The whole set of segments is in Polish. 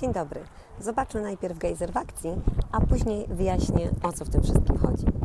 Dzień dobry. Zobaczmy najpierw gejzer w akcji, a później wyjaśnię, o co w tym wszystkim chodzi.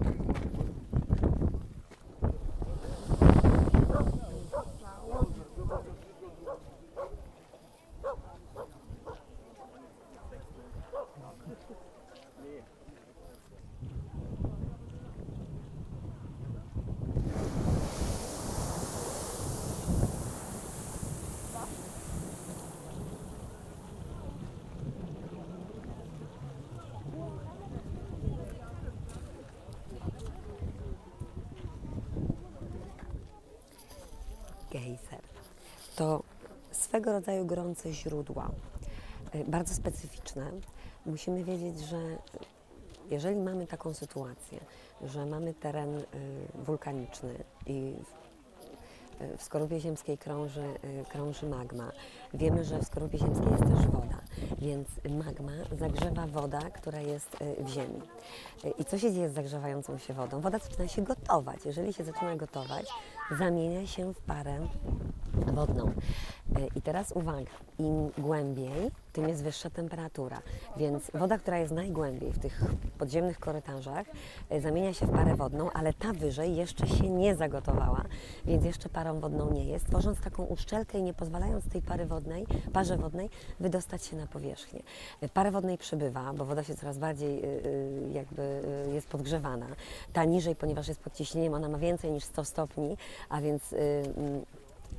Gejzer to swego rodzaju gorące źródła, y, bardzo specyficzne. Musimy wiedzieć, że jeżeli mamy taką sytuację, że mamy teren y, wulkaniczny i w, skorupie ziemskiej krąży, y, krąży magma, wiemy, że w skorupie ziemskiej jest też woda, więc magma zagrzewa woda, która jest y, w ziemi. Y, I co się dzieje z zagrzewającą się wodą? Woda zaczyna się gotować. Jeżeli się zaczyna gotować, zamienia się w parę wodną. Y, I teraz uwaga, im głębiej, tym jest wyższa temperatura. Więc woda, która jest najgłębiej w tych podziemnych korytarzach, y, zamienia się w parę wodną, ale ta wyżej jeszcze się nie zagotowała, więc jeszcze parą wodną nie jest, tworząc taką uszczelkę i nie pozwalając tej pary wodnej, parze wodnej wydostać się na powierzchnię. Y, Parę wodnej przybywa, bo woda się coraz bardziej jakby jest podgrzewana. Ta niżej, ponieważ jest pod ciśnieniem, ona ma więcej niż 100 stopni, a więc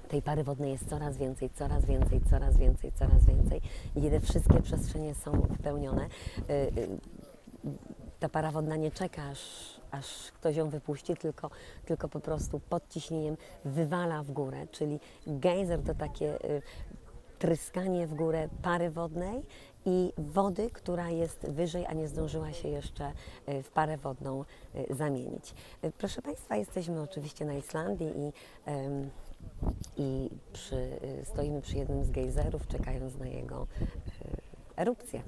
tej pary wodnej jest coraz więcej, coraz więcej, coraz więcej, coraz więcej. Kiedy wszystkie przestrzenie są wypełnione, y, y, ta para wodna nie czeka, aż, aż ktoś ją wypuści, tylko, tylko po prostu pod ciśnieniem wywala w górę, czyli gejzer to takie y, tryskanie w górę pary wodnej i wody, która jest wyżej, a nie zdążyła się jeszcze y, w parę wodną y, zamienić. Y, Proszę Państwa, jesteśmy oczywiście na Islandii i i przy, stoimy przy jednym z gejzerów, czekając na jego erupcję.